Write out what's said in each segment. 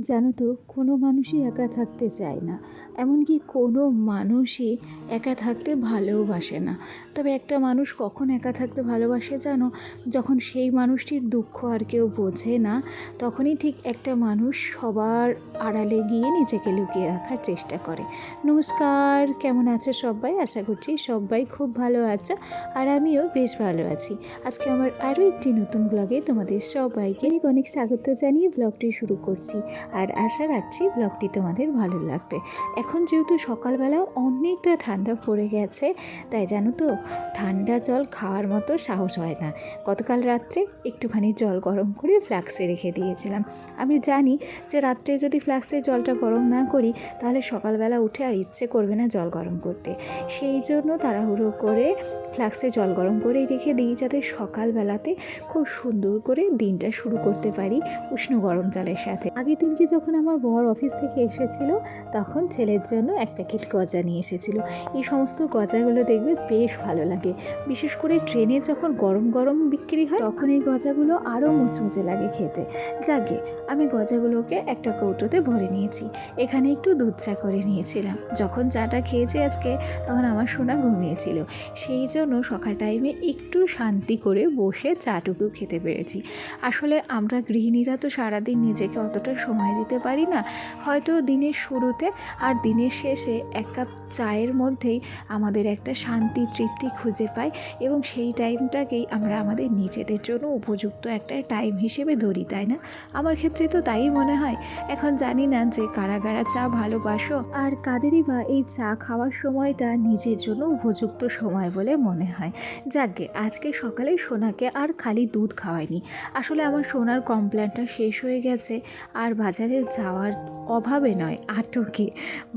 জানো তো, কোনো মানুষই একা থাকতে চায় না। এমনকি কোনো মানুষই একা থাকতে ভালোবাসে না। তবে একটা মানুষ কখন একা থাকতে ভালোবাসে জানো? যখন সেই মানুষটির দুঃখ আর কেউ বোঝে না, তখনই ঠিক একটা মানুষ সবার আড়ালে গিয়ে নিজেকে লুকিয়ে রাখার চেষ্টা করে। নমস্কার, কেমন আছো সবাই? আশা করছি সবাই খুব ভালো আছো আর আমিও বেশ ভালো আছি। আজকে আমার আরও একটি নতুন ব্লগে তোমাদের সবাইকে অনেক স্বাগত জানিয়ে ব্লগটি শুরু করছি। আর আশা রাখছি ব্লগটি তোমাদের ভালো লাগবে। এখন যেহেতু সকালবেলা অনেকটা ঠান্ডা পড়ে গেছে, তাই জানো তো, ঠান্ডা জল খাওয়ার মতো সাহস হয় না। গতকাল রাত্রে একটুখানি জল গরম করে ফ্লাক্সে রেখে দিয়েছিলাম। আমি জানি যে রাত্রে যদি ফ্লাক্সে জলটা গরম না করি, তাহলে সকালবেলা উঠে আর ইচ্ছে করবে না জল গরম করতে। সেই জন্য তাড়াহুড়ো করে ফ্লাক্সে জল গরম করে রেখে দিই, যাতে সকালবেলাতে খুব সুন্দর করে দিনটা শুরু করতে পারি উষ্ণ গরম জলের সাথে। আগের দিনকে যখন আমার বর অফিস থেকে এসেছিল, তখন ছেলের জন্য এক প্যাকেট গজা নিয়ে এসেছিল। এই সমস্ত গজাগুলো দেখবে বেশ ভালো লাগে। বিশেষ করে ট্রেনে যখন গরম গরম বিক্রি হয়, তখন এই গজাগুলো আরও মুচমুচে লাগে খেতে। যাকে আমি গজাগুলোকে একটা কৌটোতে ভরে নিয়েছি। এখানে একটু দুধ চা করে নিয়েছিলাম। যখন চাটা খেয়েছি আজকে, তখন আমার সোনা ঘুমিয়েছিল। সেই জন্য সকাল টাইমে একটু শান্তি করে বসে চাটুকু খেতে পেরেছি। আসলে আমরা গৃহিণীরা তো সারাদিন নিজেকে অতটা সময় দিতে পারি না। হয়তো দিনের শুরুতে আর দিনের শেষে এক কাপ চায়ের মধ্যেই আমাদের একটা শান্তি, তৃপ্তি খুঁজে পাই এবং সেই টাইমটাকেই আমরা আমাদের নিজেদের জন্য উপযুক্ত একটা টাইম হিসেবে ধরি, তাই না? আমার ক্ষেত্রে তো তাই মনে হয়। এখন জানি না যে কারা কারা চা ভালোবাসো আর কাদেরই বা এই চা খাওয়ার সময়টা নিজের জন্য উপযুক্ত সময় বলে মনে হয়। যাকে আজকে সকালে সোনাকে আর খালি দুধ খাওয়াইনি। আসলে আমার সোনার কমপ্ল্যানটা শেষ হয়ে গেছে। আর বাজারে যাওয়ার অভাবে নয়, আটকে।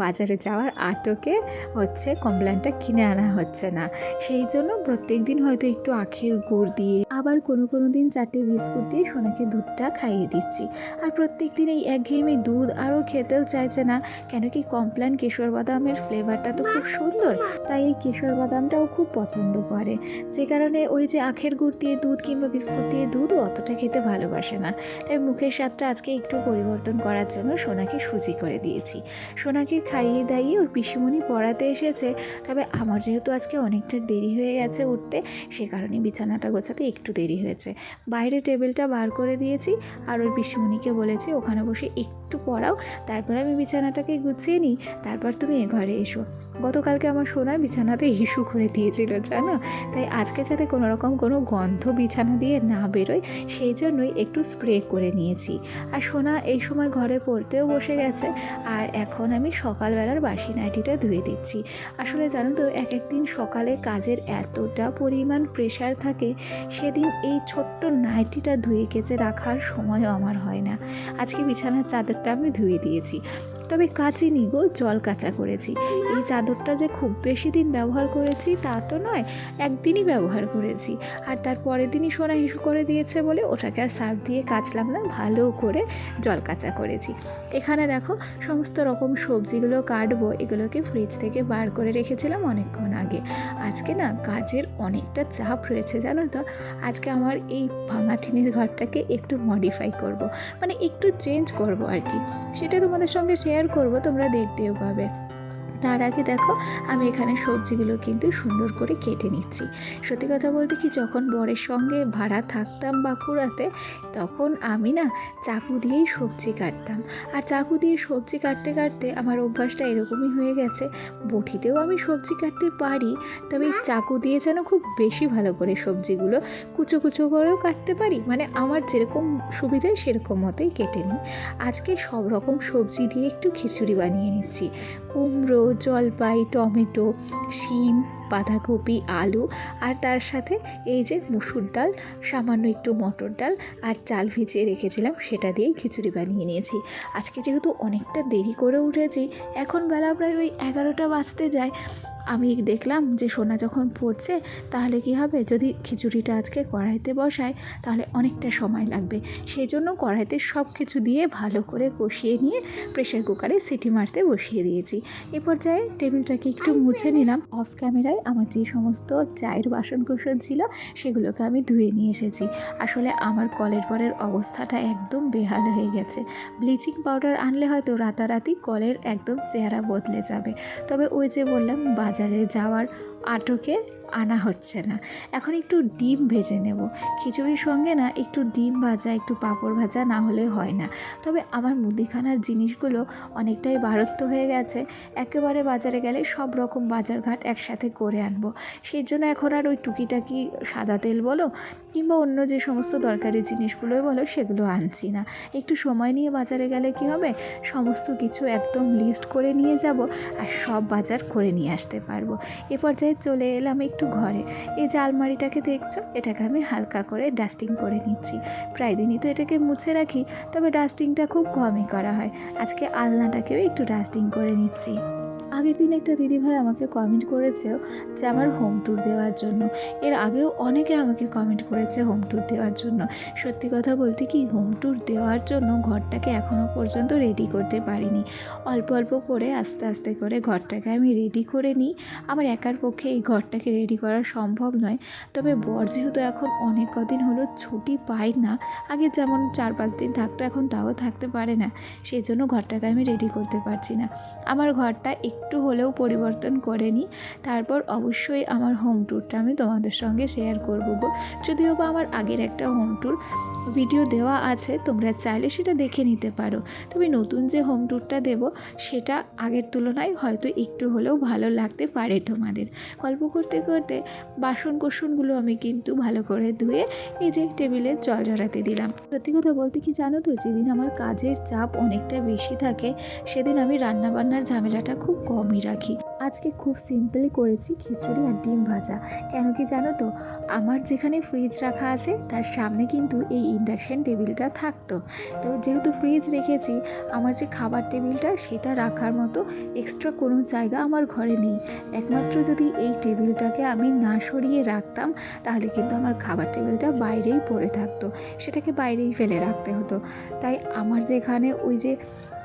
বাজারে যাওয়ার আটকে হচ্ছে কমপ্ল্যানটা কিনে আনা হচ্ছে না। সেই জন্য প্রত্যেক দিন হয়তো একটু আখের গুড় দিয়ে আবার কোনো কোনো দিন চারটে বিস্কুট দিয়ে সোনাকে দুধটা খাইয়ে দিচ্ছি। আর প্রত্যেক দিন এই একঘেয়েমি দুধ আরও খেতেও চাইছে না। কেন কি কমপ্ল্যান কেশর বাদামের ফ্লেভারটা তো খুব সুন্দর, তাই এই কেশর বাদামটাও খুব পছন্দ করে। যে কারণে ওই যে আখের গুড় দিয়ে দুধ কিংবা বিস্কুট দিয়ে দুধও অতটা খেতে ভালোবাসে না। তাই মুখের স্বাদটা আজকে একটু পরিবর্তন করার জন্য সোনাকে সুজি করে দিয়েছি। সোনাকে খাইয়ে দাইয়ে ওর পিসিমণি পড়াতে এসেছে। তবে আমার যেহেতু আজকে অনেকটা দেরি হয়ে গেছে উঠতে, সে কারণে বিছানাটা গোছাতে একটু দেরি হয়েছে। বাইরে টেবিলটা বার করে দিয়েছি আর ওই পিসিমণিকে বলেছি, ওখানে বসে একটু পড়াও, তারপর আমি বিছানাটাকে গুছিয়ে নিই, তারপর তুমি এ ঘরে এসো। গতকালকে আমার সোনা বিছানাতে ইস্যু করে দিয়েছিল, জানো? তাই আজকে যাতে কোনো রকম কোনো গন্ধ বিছানা দিয়ে না বেরোয়, সেই জন্যই একটু স্প্রে করে নিয়েছি। আর সোনা এই সময় ঘরে পড়তেও বসে গেছে। আর এখন আমি সকালবেলার বাসি নাইটিটা ধুয়ে দিচ্ছি। আসলে জানো তো, এক একদিন সকালে কাজের এতটা পরিমাণ প্রেশার থাকে, সেদিন এই ছোট্ট নাইটিটা ধুয়ে কেচে রাখার সময়ও আমার হয় না। আজকে বিছানার চাদরটা আমি ধুয়ে দিয়েছি। তবে কাচিনি গো, জল কাঁচা করেছি। এই চাদরটা যে খুব বেশি দিন ব্যবহার করেছি, তা তো নয়, একদিনই ব্যবহার করেছি। আর তার পরের দিনই সোনা ইস্যু করে দিয়েছে বলে ওটাকে আর সার্ফ দিয়ে কাচলাম না, ভালো করে জল কাঁচা করেছি। এখানে দেখো, সমস্ত রকম সবজিগুলো কাটবো, এগুলোকে ফ্রিজ থেকে বার করে রেখেছিলাম অনেকক্ষণ আগে। আজকে না কাজের অনেকটা চাপ রয়েছে, জানো তো? আজকে আমার এই ভাঙা টিনের ঘরটাকে একটু মডিফাই করব। মানে একটু চেঞ্জ করব আর কি। সেটা তোমাদের সঙ্গে শেয়ার করব, তোমরা দেখতেও পাবে। তার আগে দেখো, আমি এখানে সবজিগুলো কিন্তু সুন্দর করে কেটে নিচ্ছি। সত্যি কথা বলতে কি, যখন বরের সঙ্গে ভাড়া থাকতাম বাঁকুড়াতে, তখন আমি না চাকু দিয়েই সবজি কাটতাম। আর চাকু দিয়ে সবজি কাটতে কাটতে আমার অভ্যাসটা এরকমই হয়ে গেছে, বটিতেও আমি সবজি কাটতে পারি, তবে চাকু দিয়ে যেন খুব বেশি ভালো করে সবজিগুলো কুচো কুচো করেও কাটতে পারি। মানে আমার যেরকম সুবিধা সেরকম মতোই কেটে নিই। আজকে সব রকম সবজি দিয়ে একটু খিচুড়ি বানিয়ে নিচ্ছি। কুমড়ো জলপাই, টমেটো, শিম, বাঁধাকপি, আলু আর তার সাথে এই যে মুসুর ডাল, সামান্য একটু মটর ডাল আর চাল ভিজিয়ে রেখেছিলাম, সেটা দিয়েই খিচুড়ি বানিয়ে নিয়েছি। আজকে যেহেতু অনেকটা দেরি করে উঠেছি, এখন বেলা প্রায় ওই এগারোটা বাজতে যায় আমি দেখলাম যে সোনা যখন পড়ছে, তাহলে কি হবে? যদি খিচুড়িটা আজকে কড়াইতে বসাই, তাহলে অনেকটা সময় লাগবে। সেই জন্য কড়াইতে সব কিছু দিয়ে ভালো করে কষিয়ে নিয়ে প্রেশার কুকারে সিটি মারতে বসিয়ে দিয়েছি। এ পর্যায়ে টেবিলটাকে একটু মুছে নিলাম। অফ ক্যামেরায় আমার যে সমস্ত চায়ের বাসন কোসন ছিল, সেগুলোকে আমি ধুয়ে নিয়ে এসেছি। আসলে আমার কলের পরের অবস্থাটা একদম বেহাল হয়ে গেছে। ব্লিচিং পাউডার আনলে হয়তো রাতারাতি কলের একদম চেহারা বদলে যাবে। তবে ওই যে বললাম বাজারে যাওয়ার আটকে আনা হচ্ছে না। এখন একটু ডিম ভেজে নেব। খিচুড়ির সঙ্গে না একটু ডিম ভাজা, একটু পাঁপড় ভাজা না হলে হয় না। তবে আমার মুদিখানার জিনিসগুলো অনেকটাই বারত্ব হয়ে গেছে। একেবারে বাজারে গেলে সব রকম বাজারঘাট একসাথে করে আনব। সেই জন্য এখন আর ওই টুকিটাকি সাদা তেল বলো, কিংবা অন্য যে সমস্ত দরকারি জিনিসগুলোই বলো, সেগুলো আনছি না। একটু সময় নিয়ে বাজারে গেলে কি হবে? সমস্ত কিছু একদম লিস্ট করে নিয়ে যাব আর সব বাজার করে নিয়ে আসতে পারব। এ পর্যায়ে চলে এলাম একটু ঘরে। এই যে আলমারিটাকে দেখছ, এটাকে আমি হালকা করে ডাস্টিং করে নিচ্ছি। প্রায় দিনই তো এটাকে মুছে রাখি, তবে ডাস্টিংটা খুব কমই করা হয়। আজকে আলনাটাকেও একটু ডাস্টিং করে নিচ্ছি। আগের দিন একটা দিদিভাই আমাকে কমেন্ট করেছে যে আমার হোম ট্যুর দেওয়ার জন্য। এর আগেও অনেকে আমাকে কমেন্ট করেছে হোম ট্যুর দেওয়ার জন্য। সত্যি কথা বলতে কি হোম ট্যুর দেওয়ার জন্য ঘরটাকে এখনও পর্যন্ত রেডি করতে পারিনি। অল্প অল্প করে আস্তে আস্তে করে ঘরটাকে আমি রেডি করে নিই। আমার একার পক্ষে এই ঘরটাকে রেডি করা সম্ভব নয়। তবে বর যেহেতু এখন অনেক কদিন হলো ছুটি পাই না আগে যেমন চার পাঁচ দিন থাকতো এখন তাও থাকতে পারে না। সেই জন্য ঘরটাকে আমি রেডি করতে পারছি না। আমার ঘরটা একটু হলেও পরিবর্তন করে নিই। তারপর অবশ্যই আমার হোম ট্যুরটা আমি তোমাদের সঙ্গে শেয়ার করব গো। যদিও বা আমার আগের একটা হোম ট্যুর ভিডিও দেওয়া আছে, তোমরা চাইলে সেটা দেখে নিতে পারো। তবে নতুন যে হোম ট্যুরটা দেব, সেটা আগের তুলনায় হয়তো একটু হলেও ভালো লাগতে পারে তোমাদের। গল্প করতে করতে বাসন কোসনগুলো আমি কিন্তু ভালো করে ধুয়ে এই যে টেবিলে জল ঝরাতে দিলাম। সত্যি কথা বলতে কি জানো তো, যেদিন আমার কাজের চাপ অনেকটা বেশি থাকে, সেদিন আমি রান্নাবান্নার ঝামেলাটা খুব কমই রাখি। আজকে খুব সিম্পলি করেছি খিচুড়ি আর ডিম ভাজা। কেন কি জানো তো? আমার যেখানে ফ্রিজ রাখা আছে, তার সামনে কিন্তু এই ইন্ডাকশান টেবিলটা থাকতো। তো যেহেতু ফ্রিজ রেখেছি, আমার যে খাবার টেবিলটা সেটা রাখার মতো এক্সট্রা কোনো জায়গা আমার ঘরে নেই। একমাত্র যদি এই টেবিলটাকে আমি না সরিয়ে রাখতাম, তাহলে কিন্তু আমার খাবার টেবিলটা বাইরেই পড়ে থাকতো। সেটাকে বাইরেই ফেলে রাখতে হতো। তাই আমার যেখানে ওই যে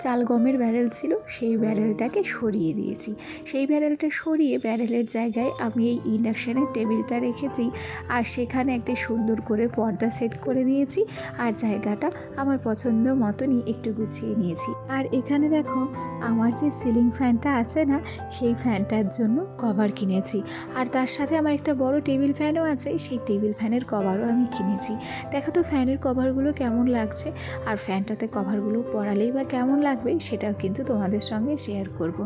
চাল গমের ব্যারেল ছিল, সেই ব্যারেলটাকে সরিয়ে দিয়েছি। সেই ব্যারেলটা সরিয়ে ব্যারেলের জায়গায় আমি এই ইন্ডাকশানের টেবিলটা রেখেছি আর সেখানে একটি সুন্দর করে পর্দা সেট করে দিয়েছি আর জায়গাটা আমার পছন্দ মতনই একটু গুছিয়ে নিয়েছি। আর এখানে দেখো, আমার যে সিলিং ফ্যানটা আছে না, সেই ফ্যানটার জন্য কভার কিনেছি। আর তার সাথে আমার একটা বড় টেবিল ফ্যানও আছে, সেই টেবিল ফ্যানের কভারও আমি কিনেছি। দেখো তো ফ্যানের কভারগুলো কেমন লাগছে? আর ফ্যানটাতে কভারগুলো পরালেই বা কেমন লাগবে সেটাও কিন্তু তোমাদের সঙ্গে শেয়ার করব।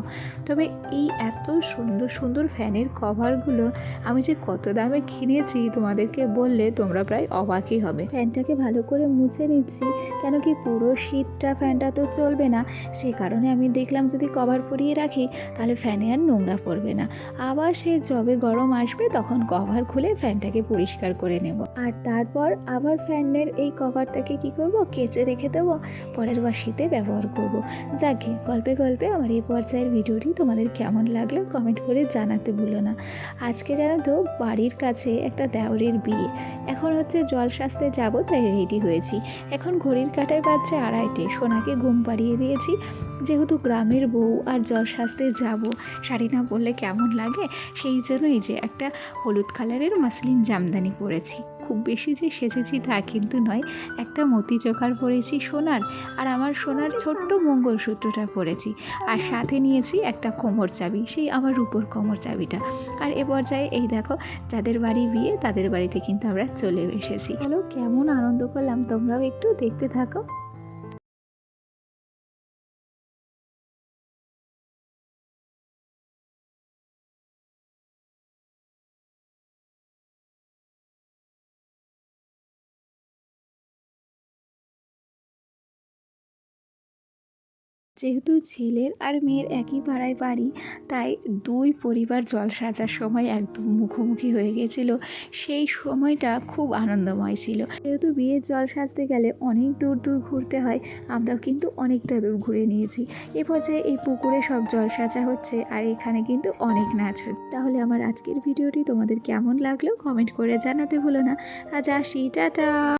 তবে এই এত সুন্দর সুন্দর ফ্যানের কভারগুলো আমি যে কত দামে কিনেছি তোমাদেরকে বললে তোমরা প্রায় অবাকই হবে ফ্যানটাকে ভালো করে মুছে নিচ্ছি, কেন কি পুরো শীতটা ফ্যানটা তো চলবে না, সে কারণে আমি দেখলাম যদি কভার পরিয়ে রাখি, তাহলে ফ্যানে আর নোংরা পড়বে না আবার সে যবে গরম আসবে, তখন কভার খুলে ফ্যানটাকে পরিষ্কার করে নেব আর তারপর আবার ফ্যানের এই কভারটাকে কি করব, কেচে রেখে দেবো, পরের বার শীতে ব্যবহার করব। যাকে গল্পে গল্পে আমার এই পর্যায়ের ভিডিওটি তোমাদের কেমন লাগল কমেন্ট করে জানাতে ভুলো না। আজকে জানো তো বাড়ির কাছে একটা দেওরের বিয়ে। এখন হচ্ছে জল সাজতে যাব, তাই রেডি হয়েছি। এখন ঘড়ির কাটায় বাজছে আড়াইটে। সোনাকে ঘুম পাড়িয়ে দিয়েছি। যেহেতু গ্রামের বউ আর জল সাজতে যাব, শাড়ি না পরলে কেমন লাগে? সেই জন্যই যে একটা হলুদ কালারের মাসলিন জামদানি পরেছি। খুব বেশি যে সেজেছি তা কিন্তু নয়। একটা মতি চোকার পরেছি সোনার, আর আমার সোনার ছোট্ট মঙ্গলসূত্রটা পরেছি আর সাথে নিয়েছি একটা কোমর চাবি, সেই আমার রূপোর কোমর চাবিটা। আর এ পর্যায়ে এই দেখো, যাদের বাড়ি বিয়ে, তাদের বাড়িতে কিন্তু আমরা চলে এসেছি। হ্যালো, কেমন আনন্দ করলাম, তোমরাও একটু দেখতে থাকো। যেহেতু ছেলের আর মেয়ের একই পাড়ায় বাড়ি, তাই দুই পরিবার জল সাজার সময় একদম মুখোমুখি হয়ে গেছিল। সেই সময়টা খুব আনন্দময় ছিল। যেহেতু বিয়ের জল সাজতে গেলে অনেক দূর দূর ঘুরতে হয়, আমরাও কিন্তু অনেকটা দূর ঘুরে নিয়েছি। এ পর্যায়ে এই পুকুরে সব জল সাজা হচ্ছে আর এখানে কিন্তু অনেক নাচ হচ্ছে। তাহলে আমার আজকের ভিডিওটি তোমাদের কেমন লাগল? কমেন্ট করে জানাতে ভুলো না। আজ আসি, টাটা!